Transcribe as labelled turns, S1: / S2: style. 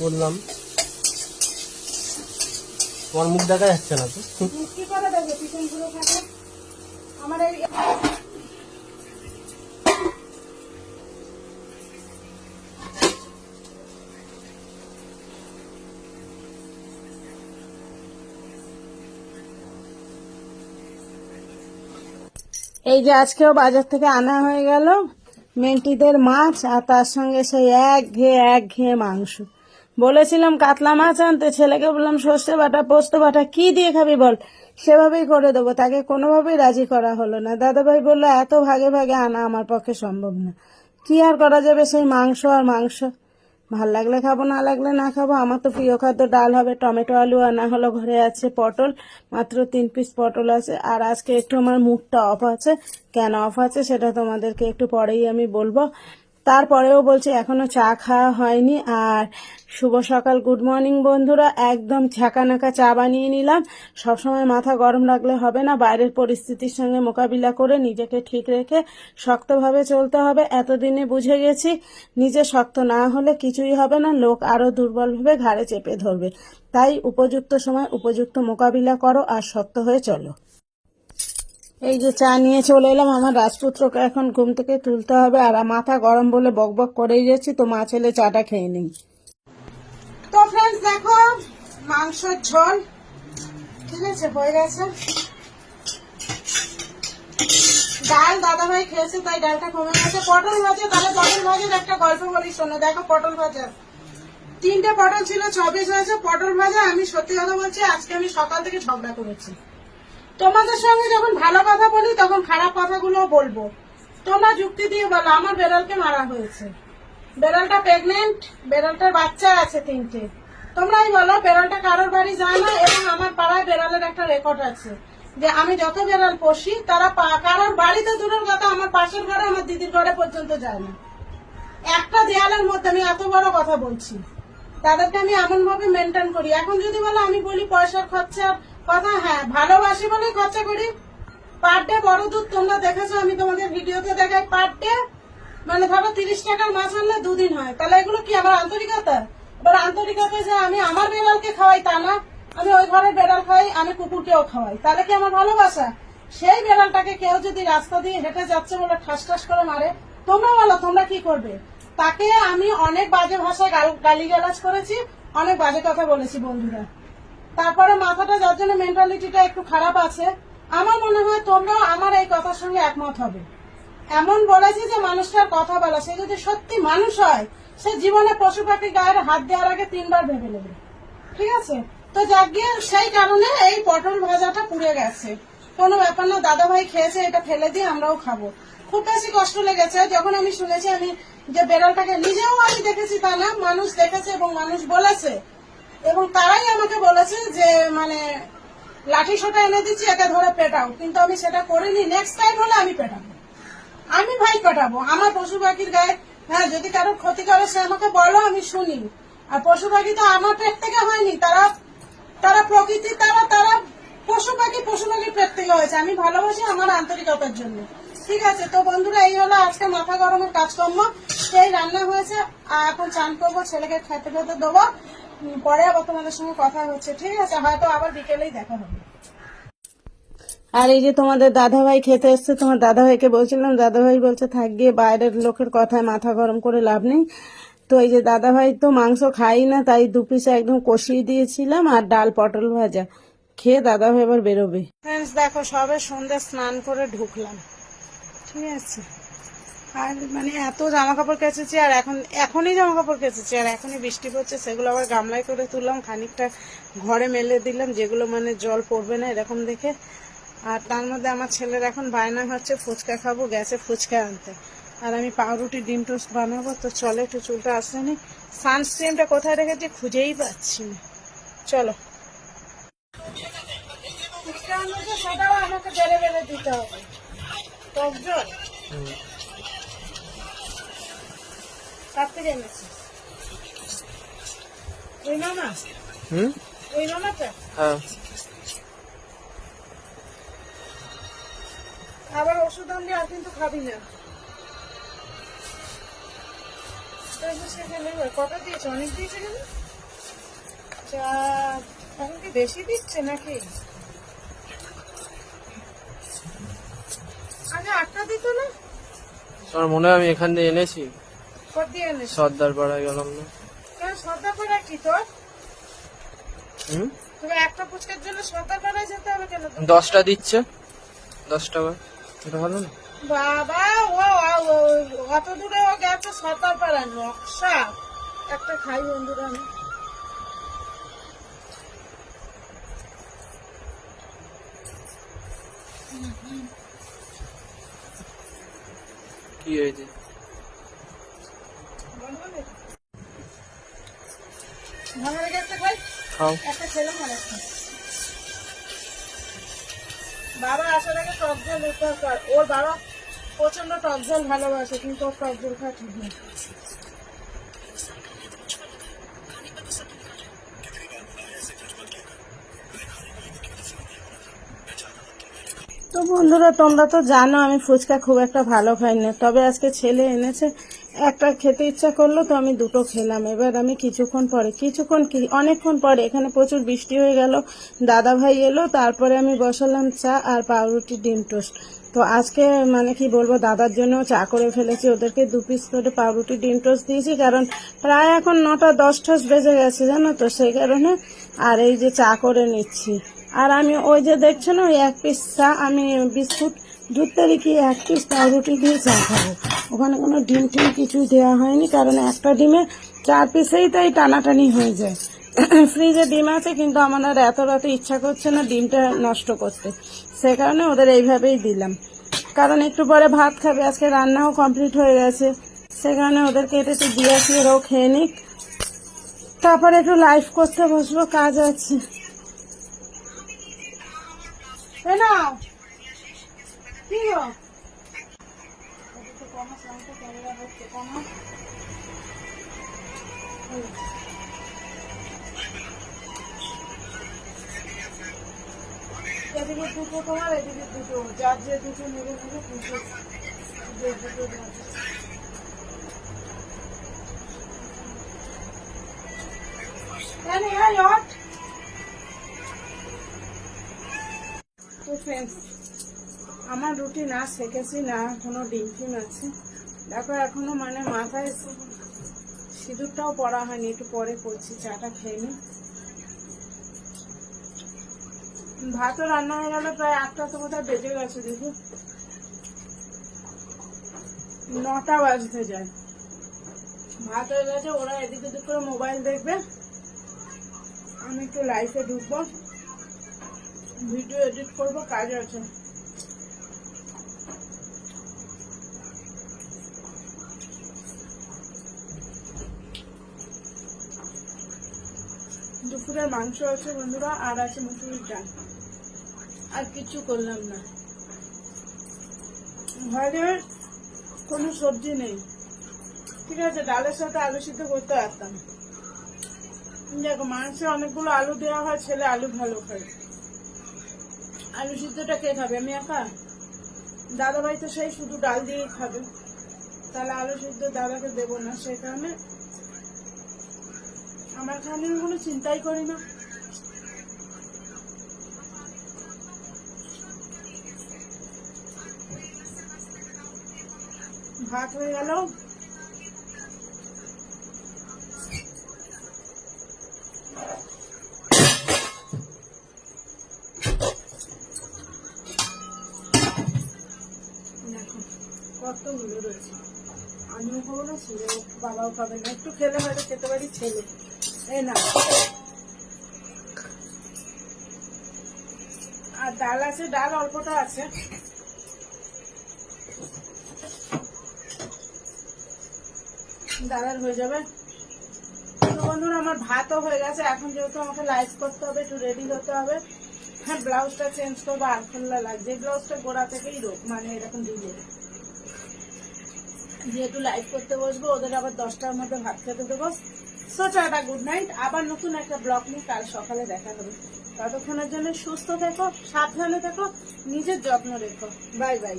S1: করলাম। তোমার মুখ দেখা যাচ্ছে না তো?
S2: এই এই যে আজকেও বাজার থেকে আনা হয়ে গেল। মেন্টিদের মাছ আর তার সঙ্গে সেই এক ঘেয়ে এক ঘেয়ে মাংস। বলেছিলাম, কাতলা মাছ আনতে ছেলেকে বললাম, সর্ষে বাটা, পোস্ত বাটা, কি দিয়ে খাবি বল? সেভাবেই করে দেবো, তাকে কোনোভাবেই রাজি করা হলো না। দাদাভাই বলল, এত ভাগে ভাগে আনা আমার পক্ষে সম্ভব না। কি আর করা যাবে সেই মাংস আর মাংস? ভালো লাগলে খাব, না লাগলে না খাব। আমার তো প্রিয় খাদ্য ডাল হবে, টমেটো আলু আনা হলো ঘরে আছে পটল। মাত্র তিন পিস পটল আছে। আর আজকে একটু আমার মুখটা অফ আছে। কেন অফ আছে সেটা তোমাদেরকে একটু পরেই আমি বলব। তারপরেও বলছে, এখনও চা খাওয়া হয়নি। আর শুভ সকাল, গুড মর্নিং বন্ধুরা, একদম ছ্যাঁকানাকা চা বানিয়ে নিলাম। সবসময় মাথা গরম রাখলে হবে না, বাইরের পরিস্থিতির সঙ্গে মোকাবিলা করে নিজেকে ঠিক রেখে শক্তভাবে চলতে হবে, এতদিনে বুঝে গেছি, নিজে শক্ত না হলে কিছুই হবে না, লোক আরও দুর্বলভাবে ঘাড়ে চেপে ধরবে। তাই উপযুক্ত সময়, উপযুক্ত মোকাবিলা করো আর শক্ত হয়ে চলো। এই যে চা নিয়ে চলে এলাম, আমার রাজপুত্রকে এখন ঘুম থেকে তুলতে হবে আর মাথা গরম বলে বকবক করেই যাচ্ছি, তো মা ছেলে চাটা খেয়ে নিই। তো ফ্রেন্ডস দেখো, মাংসের ঝোল। ঠিক আছে, হয়ে গেছে। ডাল দাদাভাই খেয়েছে, তাই ডালটা কমে গেছে। পটল ভাজা, তাহলে পটল ভাজার একটা গল্প বলি, শোনো, দেখো পটল ভাজা। তিনটে পটল ছিল চব্বিশ হয়েছে। পটল ভাজা আমি সত্যি কথা বলছি, আজকে আমি সকাল থেকে ঝগড়া করেছি। তোমাদের সঙ্গে যখন ভালো কথা বলি, তখন খারাপ কথাগুলো বলব। তোমরা যুক্তি দিয়ে বলো, আমার বেড়ালকে মারা হয়েছে। বেড়ালটা প্রেগনেন্ট বেড়ালটার বাচ্চা আছে তিনটে। তোমরাই বলো, বেড়ালটা কারোর বাড়ি যায় না, এবং আমার পাড়ায় বেড়ালের একটা রেকর্ড আছে যে আমি যত বেড়াল পুষি, তারা কারোর বাড়িতে দূরের কথা আমার পাশের ঘরে, আমার দিদির ঘরে পর্যন্ত যায় না। একটা দেয়ালের মধ্যে আমি এত বড় কথা বলছি। তাদেরকে আমি এমন ভাবে মেনটেন করি। এখন যদি বলো, আমি বলি পয়সার খরচার কথা হ্যাঁ ভালোবাসি বলে খরচা করি। পার ডে বড় দুধ তোমরা দেখেছ, আমি তোমাদের ভিডিওতে দেখাই পার ডে মানে ধরো তিরিশ টাকার মাছ আনলে দুদিন হয়। তাহলে এগুলো কি আমার আন্তরিকতা? এবার আন্তরিকতা যে আমি আমার বেড়ালকে খাওয়াই তা না। আমি ওই ঘরের বেড়াল খাওয়াই আমি কুকুরকেও খাওয়াই। তাহলে কি আমার ভালোবাসা? সেই বেড়ালটাকে কেউ যদি রাস্তা দিয়ে হেঁটে যাচ্ছে বলে ঠাস ঠাস করে মারে, তোমরা বলো, তোমরা কি করবে? তাকে আমি অনেক বাজে ভাষায় গালি গালাজ করেছি, অনেক বাজে কথা বলেছি বন্ধুরা। তারপরে মাথাটা যার জন্য মেন্টালিটিটা একটু খারাপ আছে, আমার মনে হয় তোমরাও আমার এই কথার সঙ্গে একমত হবে। এমন বলেছি যে মানুষটার কথা বলা, সে যদি সত্যি মানুষ হয়, সে জীবনে পশু পাখি গায়ের হাত দেওয়ার আগে তিনবার ভেবে নেবে। ঠিক আছে? তো যাক গিয়ে সেই কারণে এই পটল ভাজাটা পুড়ে গেছে। কোনো ব্যাপার না দাদা ভাই খেয়েছে, এটা ফেলে দিয়ে আমরাও খাব। খুব বেশি কষ্ট লেগেছে। যখন আমি শুনেছি, আমি যে বেড়ালটাকে নিজেও আমি দেখেছি তা না, মানুষ দেখেছে এবং মানুষ বলেছে এবং তারাই আমাকে বলেছে যে মানে লাঠি সোটা এনে দিচ্ছি, একে ধরে পেটাও। কিন্তু আমি সেটা করিনি। নেক্সট টাইম হলে আমি পেটাবো। আমি ভাই কাটাবো আমার পশু পাখির গায়ে হ্যাঁ যদি কারোর ক্ষতি করে, সে আমাকে বলো, আমি শুনি। আর পশু পাখি তো আমার পেট থেকে হয়নি। তারা তারা প্রকৃতি, তারা তারা পশু পাখি, পশু পাখির পেট থেকে হয়েছে। আমি ভালোবাসি আমার আন্তরিকতার জন্য। ঠিক আছে, তো বন্ধুরা, এই হলো আজকে মাথা গরমের কাজকর্ম। সেই রান্না হয়েছে। আর এখন চান করব, ছেলেকে খেতে খেতে দেবো। পরে আবার তোমাদের সঙ্গে কথা হচ্ছে। ঠিক আছে হয়তো আবার বিকেলেই দেখা হবে। আর এই যে তোমাদের দাদাভাই খেতে এসছে তোমার দাদাভাইকে বলছিলাম দাদাভাই বলছে থাক গিয়ে বাইরের লোকের কথায় মাথা গরম করে লাভ নেই। তো এই যে দাদাভাই তো মাংস খাই না তাই দু পিস একদম কষিয়ে দিয়েছিলাম আর ডাল পটল ভাজা। খেয়ে দাদাভাই এবার বেরোবে। দেখো সবে সন্ধ্যে স্নান করে ঢুকলাম। ঠিক আছে? আর মানে এত জামা কাপড় কেচেছি আর এখন, এখনই জামা কাপড় কেচেছি আর এখনই বৃষ্টি পড়ছে, সেগুলো আবার গামলায় করে তুললাম, খানিকটা ঘরে মেলে দিলাম, যেগুলো মানে জল পড়বে না এরকম দেখে। আর তার মধ্যে আমার ছেলের এখন বায়না হচ্ছে, ফুচকা খাব, গ্যাসে ফুচকা আনতে। আর আমি পাউরুটি, ডিম টোস্ট বানাবো, তো চলে একটু চুলটা আসেনি সানস্ক্রিনটা কোথায় রেখেছি খুঁজেই পাচ্ছি না। চলো। সেটাও আমাকে বেড়ে বেড়ে দিতে হবে। কার থেকে এনেছিস ওই মামা।
S1: হুম?
S2: ওই মামাটা।
S1: হ্যাঁ।
S2: আবার ওষুধ আনলে আর কিন্তু খাবি না। তো এগুলো সে কটা দিয়েছে? অনেক দিয়েছে কেন? চার এখন কি বেশি দিচ্ছে নাকি? আগে আটটা দিত না?
S1: তোমার মনে হয় আমি এখান এনেছি
S2: কত দিয়ে এনেছে।
S1: সর্দার পাড়ায় গেলাম না।
S2: সর্দার পাড়া কি তোর?
S1: হুম?
S2: তুমি একটা ফুচকার জন্য সর্দার পাড়ায় যেতে হবে কেন
S1: দশটা দিচ্ছে। দশ টাকা এটা ভালো না?
S2: বাবা ও অত দূরে ও গেছে সর্দার পাড়া নকশা। একটা খাই বন্ধুরা আমি।
S1: কি হয়েছে
S2: ভালো লেগে একটা খাই
S1: খাও
S2: বাবা আসার আগে টক ঝাল ওর বাবা প্রচণ্ড টক ঝাল ভালোবাসে, কিন্তু ওর টক ঝাল খাওয়া ঠিক বন্ধুরা, তোমরা তো জানো আমি ফুচকা খুব একটা ভালো খাই না তবে আজকে ছেলে এনেছে, একটা খেতে ইচ্ছা করল, তো আমি দুটো খেলাম। এবার আমি কিছুক্ষণ পরে, কিছুক্ষণ কি, অনেকক্ষণ পরে, এখানে প্রচুর বৃষ্টি হয়ে গেল দাদা ভাই এলো, তারপরে আমি বসালাম চা আর পাউরুটি ডিম টোস্ট। তো আজকে মানে কি বলব, দাদার জন্য চা করে ফেলেছি, ওদেরকে দু পিস করে পাউরুটি ডিম টোস্ট দিয়েছি, কারণ প্রায় এখন নটা দশ ঠস বেজে গেছে, জানো তো, সেই কারণে, আর এই যে চা করে নিচ্ছি। আর আমি ওই যে দেখছ না, ওই এক পিস চা, আমি বিস্কুট, দুধ তারিখে এক পিস পাউরুটি দিয়ে চা খাব। ওখানে কোনো ডিম টিম কিছুই দেওয়া হয়নি, কারণ একটা ডিমে চার পিসেই তাই টানাটানি হয়ে যায়। ফ্রিজে ডিম আছে, কিন্তু আমার আর এত রাতে ইচ্ছা করছে না ডিমটা নষ্ট করতে। সে কারণে ওদের এইভাবেই দিলাম। কারণ একটু পরে ভাত খাবে, আজকে রান্নাও কমপ্লিট হয়ে গেছে। সে কারণে ওদেরকে এটা একটু দিয়ে আসি, ওরাও খেয়ে নিক। তারপরে একটু লাইভ করতে বসবো, কাজ আছে। এ নাও কি এদিকে দুটো তোমার এদিকে দুটো যার যে দুটো নেবে নেবে দুটো দুটো। Danny, hi, Art. তো ফ্রেন্ডস আমার রুটি না শেখেছি না কোনো ডিম ফিম আছে। দেখো এখনও মানে মাথায় সিঁদুরটাও পড়া হয়নি, একটু পরে করছি, চাটা খেয়ে নি ভাতও রান্না হয়ে গেল, প্রায় আটটা তো কোথায় বেজে গেছে দেখো। নটা বাজতে যায়। ভাত হয়ে গেছে, ওরা এদিকে করে মোবাইল দেখবে। আমি একটু লাইফে ঢুকবো। ভিডিও এডিট করব, কাজ আছে। দুপুরের মাংস আছে বন্ধুরা, আর আছে মুসুরির ডাল। আর কিছু করলাম না। ঘরে কোনো সবজি নেই। ঠিক আছে, ডালের সাথে আলু সিদ্ধ করতে পারতাম। দেখো, মাংসে অনেকগুলো আলু দেওয়া হয়, ছেলে আলু ভালো খায়। আলু সিদ্ধটা কে খাবে? আমি একা? দাদা ভাই তো সেই শুধু ডাল দিয়েই খাবে। তাহলে আলু সিদ্ধ দাদাকে দেবো না সেই কারণে আমার খালি আমি কোনো চিন্তাই করি না। ভাত হয়ে গেল দেখো কতগুলো রয়েছে আমিও খাব না ছেলেও বাবাও খাবে না। একটু খেলে হয়তো খেতে পারি ছেলে এই না। আর ডাল আছে, ডাল অল্পটা আছে। ডালের হয়ে যাবে। তো বন্ধুরা, আমার ভাতও হয়ে গেছে। এখন যেহেতু আমাকে লাইভ করতে হবে, একটু রেডি হতে হবে। হ্যাঁ ব্লাউজটা চেঞ্জ করব, আর খোলা এই ব্লাউজটা গোড়া থেকেই রোগ মানে এরকম দিলে যেহেতু লাইভ করতে বসবো, ওদের আবার দশটার মধ্যে ভাত খেতে দেবো। সো টাটা গুড নাইট আবার নতুন একটা ব্লগ নিয়ে কাল সকালে দেখা হবে। ততক্ষণের জন্য সুস্থ থেকো, সাবধানে থেকো, নিজের যত্ন রেখো। Bye bye